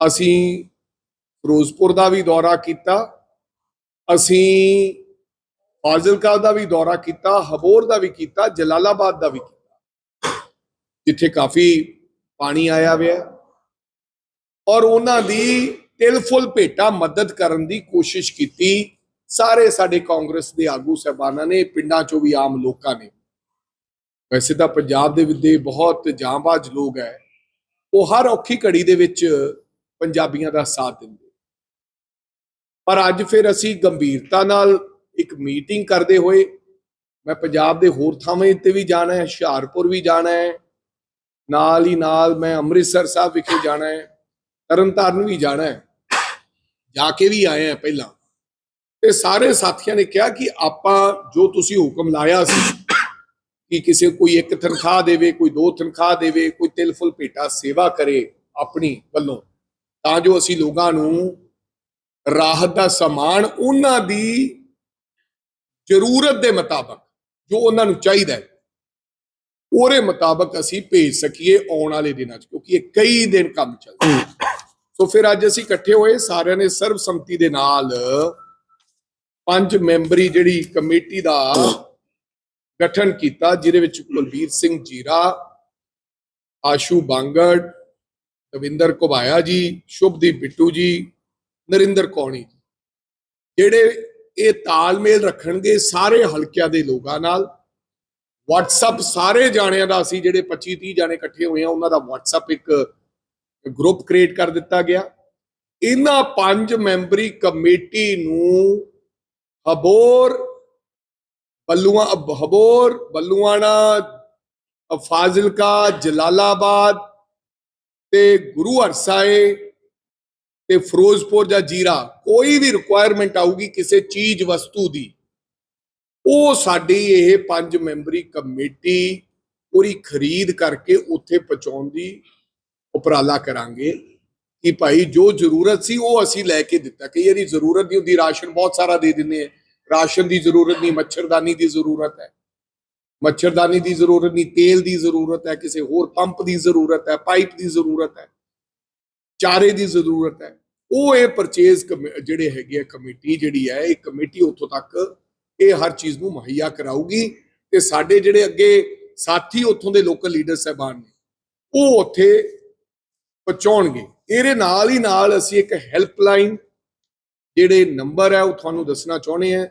ਅਸੀਂ ਫਿਰੋਜ਼ਪੁਰ ਦਾ ਵੀ ਦੌਰਾ ਕੀਤਾ, ਅਸੀਂ ਫਾਜ਼ਿਲਕਾ ਦਾ ਵੀ ਦੌਰਾ ਕੀਤਾ, ਹਬੋਰ ਦਾ ਵੀ ਕੀਤਾ, ਜਲਾਲਾਬਾਦ ਦਾ ਵੀ ਕੀਤਾ। ਜਿੱਥੇ ਕਾਫੀ ਪਾਣੀ ਆਇਆ ਹੋਇਆ ਔਰ ਉਹਨਾਂ ਦੀ ਤਿਲ ਫੁੱਲ ਭੇਟਾ ਮਦਦ ਕਰਨ ਦੀ ਕੋਸ਼ਿਸ਼ ਕੀਤੀ। ਸਾਰੇ ਸਾਡੇ ਕਾਂਗਰਸ ਦੇ ਆਗੂ ਸਹਿਬਾਨਾਂ ਨੇ, ਪਿੰਡਾਂ ਚੋਂ ਵੀ ਆਮ ਲੋਕਾਂ ਨੇ। ਵੈਸੇ ਤਾਂ ਪੰਜਾਬ ਦੇ ਵਿਦੇ ਬਹੁਤ ਜਾਂਬਾਜ਼ ਲੋਕ ਹੈ। ਉਹ ਹਰ ਔਖੀ ਘੜੀ ਦੇ ਵਿੱਚ ਪੰਜਾਬੀਆਂ ਦਾ ਸਾਥ ਦਿੰਦੇ। ਪਰ ਅੱਜ ਫਿਰ ਅਸੀਂ ਗੰਭੀਰਤਾ ਨਾਲ ਇੱਕ ਮੀਟਿੰਗ ਕਰਦੇ ਹੋਏ ਮੈਂ ਪੰਜਾਬ ਦੇ ਹੋਰ ਥਾਵਾਂ ਤੇ ਵੀ ਜਾਣਾ ਹੈ, ਹੁਸ਼ਿਆਰਪੁਰ ਵੀ ਜਾਣਾ ਹੈ, ਨਾਲ ਹੀ ਨਾਲ ਮੈਂ ਅੰਮ੍ਰਿਤਸਰ ਸਾਹਿਬ ਵਿਖੇ ਜਾਣਾ ਹੈ, ਤਰਨਤਾਰਨ ਵੀ ਜਾਣਾ ਹੈ, ਜਾ ਕੇ ਵੀ ਆਏ ਆ ਪਹਿਲਾਂ। ਤੇ ਸਾਰੇ ਸਾਥੀਆਂ ਨੇ ਕਿਹਾ ਕਿ ਆਪਾਂ ਜੋ ਤੁਸੀਂ ਹੁਕਮ ਲਾਇਆ ਸੀ ਕਿ ਕਿਸੇ ਕੋਈ ਇੱਕ ਤਨਖਾਹ ਦੇਵੇ, ਕੋਈ ਦੋ ਤਨਖਾਹ ਦੇਵੇ, ਕੋਈ ਤਿਲ ਫੁੱਲ ਭੇਟਾ ਸੇਵਾ ਕਰੇ ਆਪਣੀ ਵੱਲੋਂ ਤਾਂ ਜੋ ਅਸੀਂ ਲੋਕਾਂ ਨੂੰ ਰਾਹਤ ਦਾ ਸਮਾਨ ਉਹਨਾਂ ਦੀ ਜ਼ਰੂਰਤ ਦੇ ਮੁਤਾਬਕ ਜੋ ਉਹਨਾਂ ਨੂੰ ਚਾਹੀਦਾ ਹੈ, ਉਹਦੇ ਮੁਤਾਬਕ ਅਸੀਂ ਭੇਜ ਸਕੀਏ ਆਉਣ ਵਾਲੇ ਦਿਨਾਂ 'ਚ, ਕਿਉਂਕਿ ਇਹ ਕਈ ਦਿਨ ਕੰਮ ਚੱਲਦਾ ਸੋ ਫਿਰ ਅੱਜ ਅਸੀਂ ਇਕੱਠੇ ਹੋਏ, ਸਾਰਿਆਂ ਨੇ ਸਰਬਸੰਮਤੀ ਦੇ ਨਾਲ ਪੰਜ ਮੈਂਬਰੀ ਜਿਹੜੀ ਕਮੇਟੀ ਦਾ ਗਠਨ ਕੀਤਾ, ਜਿਹਦੇ ਵਿੱਚ ਕੁਲਬੀਰ ਸਿੰਘ ਜੀਰਾ, ਆਸ਼ੂ ਬਾਂਗੜ ਦਵਿੰਦਰ ਘੁਬਾਇਆ ਜੀ, ਸ਼ੁਭਦੀਪ ਬਿੱਟੂ ਜੀ, ਨਰਿੰਦਰ ਕੌਣੀ ਜਿਹੜੇ ਇਹ ਤਾਲਮੇਲ ਰੱਖਣਗੇ ਸਾਰੇ ਹਲਕਿਆਂ ਦੇ ਲੋਕਾਂ ਨਾਲ। WhatsApp ਸਾਰੇ ਜਾਣਿਆਂ ਦਾ ਅਸੀਂ ਜਿਹੜੇ 25 30 ਜਾਣੇ ਇਕੱਠੇ ਹੋਏ ਆ, ਉਹਨਾਂ ਦਾ WhatsApp ਇੱਕ ਗਰੁੱਪ ਕ੍ਰੀਏਟ ਕਰ ਦਿੱਤਾ ਗਿਆ। ਇਹਨਾਂ ਪੰਜ ਮੈਂਬਰੀ ਕਮੇਟੀ ਨੂੰ ਹਬੋਰ, ਬੱਲੂਆ ਹਬੋਰ, ਬੱਲੂਆਣਾ ਫਾਜ਼ਿਲਕਾ, ਜਲਾਲਾਬਾਦ ਤੇ ਗੁਰੂ ਹਰਸਾਏ ਤੇ ਫਿਰੋਜ਼ਪੁਰ ਜਾਂ ਜੀਰਾ, ਕੋਈ ਵੀ ਰਿਕੁਆਇਰਮੈਂਟ ਆਊਗੀ ਕਿਸੇ ਚੀਜ਼, ਵਸਤੂ ਦੀ, ਉਹ ਸਾਡੀ ਇਹ ਪੰਜ ਮੈਂਬਰੀ ਕਮੇਟੀ ਪੂਰੀ ਖਰੀਦ ਕਰਕੇ ਉੱਥੇ ਪਹੁੰਚਾਉਣ ਦੀ ਉਪਰਾਲਾ ਕਰਾਂਗੇ ਕਿ ਭਾਈ ਜੋ ਜ਼ਰੂਰਤ ਸੀ ਉਹ ਅਸੀਂ ਲੈ ਕੇ ਦਿੱਤਾ। ਕਈ ਵਾਰੀ ਜ਼ਰੂਰਤ ਨਹੀਂ ਹੁੰਦੀ, ਰਾਸ਼ਨ ਬਹੁਤ ਸਾਰਾ ਦੇ ਦਿੰਦੇ ਆ। ਰਾਸ਼ਨ ਦੀ ਜ਼ਰੂਰਤ ਨਹੀਂ, ਮੱਛਰਦਾਨੀ ਦੀ ਜ਼ਰੂਰਤ ਹੈ। ਮੱਛਰਦਾਨੀ ਦੀ ਜ਼ਰੂਰਤ ਨਹੀਂ, ਤੇਲ ਦੀ ਜ਼ਰੂਰਤ ਹੈ, ਕਿਸੇ ਹੋਰ ਪੰਪ ਦੀ ਜ਼ਰੂਰਤ ਹੈ, ਪਾਈਪ ਦੀ ਜ਼ਰੂਰਤ ਹੈ, ਚਾਰੇ ਦੀ ਜ਼ਰੂਰਤ ਹੈ। ਉਹ ਇਹ ਪਰਚੇਜ਼ ਜਿਹੜੇ ਹੈਗੇ ਆ ਕਮੇਟੀ ਜਿਹੜੀ ਹੈ, ਇਹ ਕਮੇਟੀ ਉੱਥੋਂ ਤੱਕ ਇਹ ਹਰ ਚੀਜ਼ ਨੂੰ ਮੁਹੱਈਆ ਕਰਾਊਗੀ ਤੇ ਸਾਡੇ ਜਿਹੜੇ ਅੱਗੇ ਸਾਥੀ ਉੱਥੋਂ ਦੇ ਲੋਕਲ ਲੀਡਰ ਸਹਿਬਾਨ ਨੇ, ਉਹ ਉੱਥੇ ਪਹੁੰਚਾਉਣਗੇ। ਇਹਦੇ ਨਾਲ ਹੀ ਨਾਲ ਅਸੀਂ ਇੱਕ ਹੈਲਪਲਾਈਨ ਜਿਹੜੇ ਨੰਬਰ ਹੈ, ਉਹ ਤੁਹਾਨੂੰ ਦੱਸਣਾ ਚਾਹੁੰਦੇ ਆ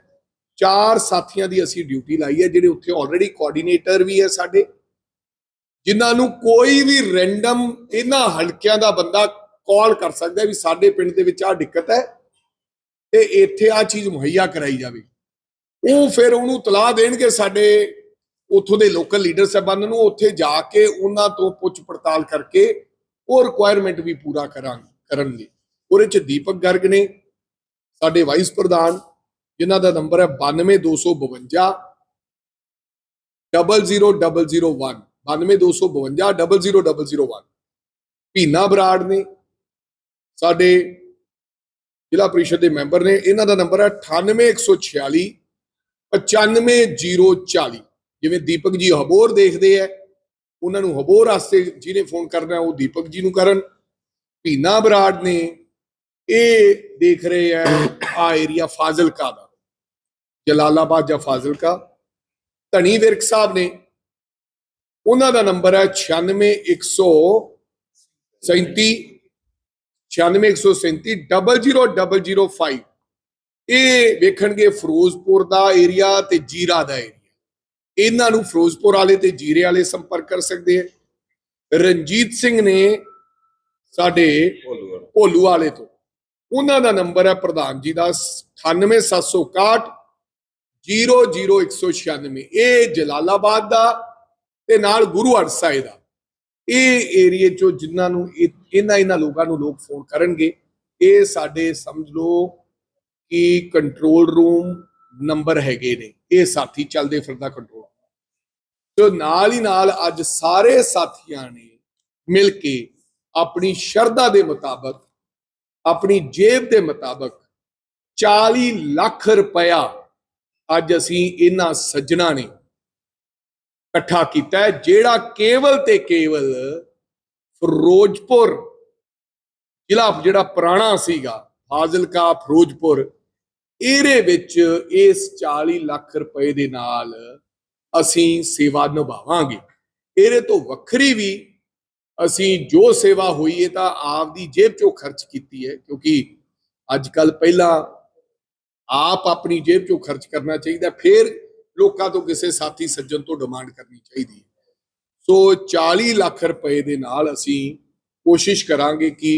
ਚਾਰ ਸਾਥੀਆਂ ਦੀ ਅਸੀਂ ਡਿਊਟੀ ਲਾਈ ਹੈ, ਜਿਹੜੇ ਉੱਥੇ ਆਲਰੇਡੀ ਕੋਆਰਡੀਨੇਟਰ ਵੀ ਹੈ ਸਾਡੇ, ਜਿਨ੍ਹਾਂ ਨੂੰ ਕੋਈ ਵੀ ਰੈਂਡਮ ਇਹਨਾਂ ਹਲਕਿਆਂ ਦਾ ਬੰਦਾ ਕਾਲ ਕਰ ਸਕਦਾ ਵੀ ਸਾਡੇ ਪਿੰਡ ਦੇ ਵਿੱਚ ਆਹ ਦਿੱਕਤ ਹੈ ਤੇ ਇੱਥੇ ਆ ਚੀਜ਼ ਮੁਹੱਈਆ ਕਰਾਈ ਜਾਵੇ। ਉਹ ਫਿਰ ਉਹਨੂੰ ਤਲਾਹ ਦੇਣਗੇ ਸਾਡੇ ਉੱਥੋਂ ਦੇ ਲੋਕਲ ਲੀਡਰ ਸਾਹਿਬਾਨ ਨੂੰ, ਉੱਥੇ ਜਾ ਕੇ ਉਹਨਾਂ ਤੋਂ ਪੁੱਛ ਪੜਤਾਲ ਕਰਕੇ ਉਹ ਰਿਕੁਆਇਰਮੈਂਟ ਵੀ ਪੂਰਾ ਕਰਾਂ, ਕਰਨਗੇ। ਉਹਦੇ ਚ ਦੀਪਕ ਗਰਗ ਨੇ, ਸਾਡੇ ਵਾਈਸ ਪ੍ਰਧਾਨ ਜਿਨ੍ਹਾਂ ਦਾ ਨੰਬਰ ਹੈ 92252 00001 92252 00001 ਭੀਨਾ ਬਰਾੜ ਨੇ, ਸਾਡੇ ਜ਼ਿਲ੍ਹਾ ਪ੍ਰੀਸ਼ਦ ਦੇ ਮੈਂਬਰ ਨੇ, ਇਹਨਾਂ ਦਾ ਨੰਬਰ ਹੈ 98146 95040 ਜਿਵੇਂ ਦੀਪਕ ਜੀ ਹਬੋਰ ਦੇਖਦੇ ਆ ਉਹਨਾਂ ਨੂੰ ਹਬੋਰ ਵਾਸਤੇ ਜਿਹਨੇ ਫੋਨ ਕਰਨਾ, ਉਹ ਦੀਪਕ ਜੀ ਨੂੰ ਕਰਨ। ਭੀਨਾ ਬਰਾੜ ਨੇ, ਇਹ ਦੇਖ ਰਹੇ ਆ ਆ ਏਰੀਆ ਫਾਜ਼ਿਲਕਾ ਦਾ। ਜਲਾਲਾਬਾਦ ਜਾਂ ਫਾਜ਼ਿਲਕਾ। ਧਨੀ ਵਿਰਕ ਸਾਹਿਬ ਨੇ ਉਹਨਾਂ ਦਾ ਨੰਬਰ ਹੈ 96137 96137 00005 ਇਹ ਵੇਖਣਗੇ ਫਿਰੋਜ਼ਪੁਰ ਦਾ ਏਰੀਆ ਤੇ ਜੀਰਾ ਦਾ ਏਰੀਆ ਇਹਨਾਂ ਨੂੰ ਫਿਰੋਜ਼ਪੁਰ ਵਾਲੇ ਤੇ ਜੀਰੇ ਵਾਲੇ ਸੰਪਰਕ ਕਰ ਸਕਦੇ ਆ ਰਣਜੀਤ ਸਿੰਘ ਨੇ ਸਾਡੇ ਭੋਲੂ ਵਾਲੇ ਤੋਂ। ਉਹਨਾਂ ਦਾ ਨੰਬਰ ਹੈ ਪ੍ਰਧਾਨ ਜੀ ਦਾ 98761 00196 ਇਹ ਜਲਾਲਾਬਾਦ ਦਾ ਤੇ ਨਾਲ ਗੁਰੂ ਹਰਸਾਏ ਦਾ। ਇਹ ਏਰੀਏ ਚੋਂ ਜਿਨ੍ਹਾਂ ਨੂੰ ਇਹ- ਇਹਨਾਂ ਇਹਨਾਂ ਲੋਕਾਂ ਨੂੰ ਲੋਕ ਫੋਨ ਕਰਨਗੇ, ਇਹ ਸਾਡੇ ਸਮਝ ਲਓ ਕਿ ਕੰਟਰੋਲ ਰੂਮ ਨੰਬਰ ਹੈਗੇ ਨੇ, ਇਹ ਸਾਥੀ ਚੱਲਦੇ ਫਿਰਦਾ ਕੰਟਰੋਲ ਜੋ ਨਾਲ ਹੀ ਨਾਲ ਅੱਜ ਸਾਰੇ ਸਾਥੀਆਂ ਨੇ ਮਿਲ ਕੇ ਆਪਣੀ ਸ਼ਰਧਾ ਦੇ ਮੁਤਾਬਕ, ਆਪਣੀ ਜੇਬ ਦੇ ਮੁਤਾਬਕ 40 ਲੱਖ ਰੁਪਇਆ ਅੱਜ ਅਸੀਂ ਇਹਨਾਂ ਸੱਜਣਾ ਨੇ ਇਕੱਠਾ ਕੀਤਾ ਹੈ, ਜਿਹੜਾ ਕੇਵਲ ਤੇ ਕੇਵਲ ਫਿਰੋਜ਼ਪੁਰ ਜ਼ਿਲ੍ਹਾ ਜਿਹੜਾ ਪੁਰਾਣਾ ਸੀਗਾ, ਫਾਜ਼ਿਲਕਾ ਫਿਰੋਜ਼ਪੁਰ, ਇਹਦੇ ਵਿੱਚ ਇਸ 40 ਲੱਖ ਰੁਪਏ ਦੇ ਨਾਲ ਅਸੀਂ ਸੇਵਾ ਨਿਭਾਵਾਂਗੇ। ਇਹਦੇ ਤੋਂ ਵੱਖਰੀ ਵੀ ਅਸੀਂ ਜੋ ਸੇਵਾ ਹੋਈ ਹੈ ਤਾਂ ਆਪਦੀ ਜੇਬ ਚੋਂ ਖਰਚ ਕੀਤੀ ਹੈ, ਕਿਉਂਕਿ ਅੱਜ ਕੱਲ ਪਹਿਲਾਂ ਆਪ ਆਪਣੀ ਜੇਬ ਚੋਂ ਖਰਚ ਕਰਨਾ ਚਾਹੀਦਾ ਫਿਰ ਲੋਕਾਂ ਤੋਂ ਕਿਸੇ ਸਾਥੀ ਸੱਜਣ ਤੋਂ ਡਿਮਾਂਡ ਕਰਨੀ ਚਾਹੀਦੀ ਹੈ ਸੋ 40 ਲੱਖ ਰੁਪਏ ਦੇ ਨਾਲ ਅਸੀਂ ਕੋਸ਼ਿਸ਼ ਕਰਾਂਗੇ ਕਿ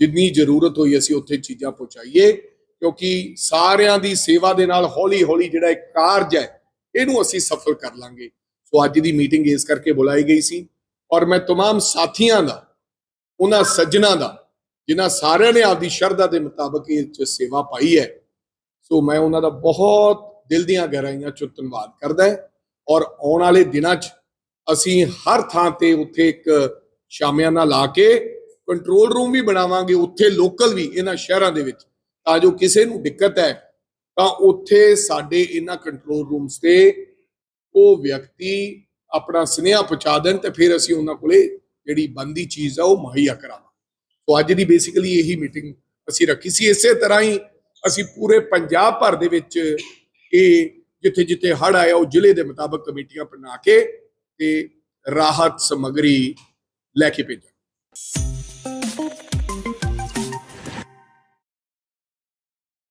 ਜਿੰਨੀ ਜ਼ਰੂਰਤ ਹੋਈ ਅਸੀਂ ਉੱਥੇ ਚੀਜ਼ਾਂ ਪਹੁੰਚਾਈਏ ਕਿਉਂਕਿ ਸਾਰਿਆਂ ਦੀ ਸੇਵਾ ਦੇ ਨਾਲ ਹੌਲੀ ਹੌਲੀ ਜਿਹੜਾ ਇੱਕ ਕਾਰਜ ਹੈ ਇਹਨੂੰ ਅਸੀਂ ਸਫਲ ਕਰ ਲਾਂਗੇ ਸੋ ਅੱਜ ਦੀ ਮੀਟਿੰਗ ਇਸ ਕਰਕੇ ਬੁਲਾਈ ਗਈ ਸੀ ਔਰ ਮੈਂ तमाम ਸਾਥੀਆਂ ਦਾ ਉਹਨਾਂ ਸੱਜਣਾ ਦਾ ਜਿਨ੍ਹਾਂ ਸਾਰਿਆਂ ਨੇ ਆਪਦੀ ਸ਼ਰਧਾ ਦੇ ਮੁਤਾਬਕ ਇਹ 'ਚ ਸੇਵਾ ਪਾਈ ਹੈ ਸੋ ਮੈਂ ਉਹਨਾਂ ਦਾ ਬਹੁਤ ਦਿਲ ਦੀਆਂ ਗਹਿਰਾਈਆਂ ਚੋਂ ਧੰਨਵਾਦ ਕਰਦਾ ਹਾਂ। ਔਰ ਆਉਣ ਵਾਲੇ ਦਿਨਾਂ 'ਚ ਅਸੀਂ ਹਰ ਥਾਂ ਤੇ ਉੱਥੇ ਇੱਕ ਸ਼ਾਮਿਆਨਾ ਲਾ ਕੇ ਕੰਟਰੋਲ ਰੂਮ ਵੀ ਬਣਾਵਾਂਗੇ, ਉੱਥੇ ਲੋਕਲ ਵੀ ਇਹਨਾਂ ਸ਼ਹਿਰਾਂ ਦੇ ਵਿੱਚ। ਤਾਂ ਜੋ ਕਿਸੇ ਨੂੰ ਦਿੱਕਤ ਹੈ, ਤਾਂ ਉੱਥੇ ਸਾਡੇ ਇਹਨਾਂ ਕੰਟਰੋਲ ਰੂਮਸ ਤੇ ਉਹ ਵਿਅਕਤੀ ਆਪਣਾ ਸੁਨੇਹਾ ਪਹੁੰਚਾ ਦੇਣ ਤੇ ਫਿਰ ਅਸੀਂ ਉਹਨਾਂ ਕੋਲੇ ਜਿਹੜੀ ਬੰਦੀ ਚੀਜ਼ ਆ ਉਹ ਮੁਹੱਈਆ ਕਰਾਵਾਂਗੇ। ਸੋ ਅੱਜ ਦੀ ਬੇਸਿਕਲੀ ਇਹੀ ਮੀਟਿੰਗ ਅਸੀਂ ਰੱਖੀ ਸੀ। ਇਸੇ ਤਰ੍ਹਾਂ ਹੀ ਅਸੀਂ ਪੂਰੇ ਪੰਜਾਬ ਭਰ ਦੇ ਵਿੱਚ ਇਹ ਜਿੱਥੇ ਜਿੱਥੇ ਹੜ ਆਇਆ, ਉਹ ਜ਼ਿਲ੍ਹੇ ਦੇ ਮੁਤਾਬਕ ਕਮੇਟੀਆਂ ਬਣਾ ਕੇ ਤੇ ਰਾਹਤ ਸਮਗਰੀ ਲੈ ਕੇ ਭੇਜਾਂਗੇ।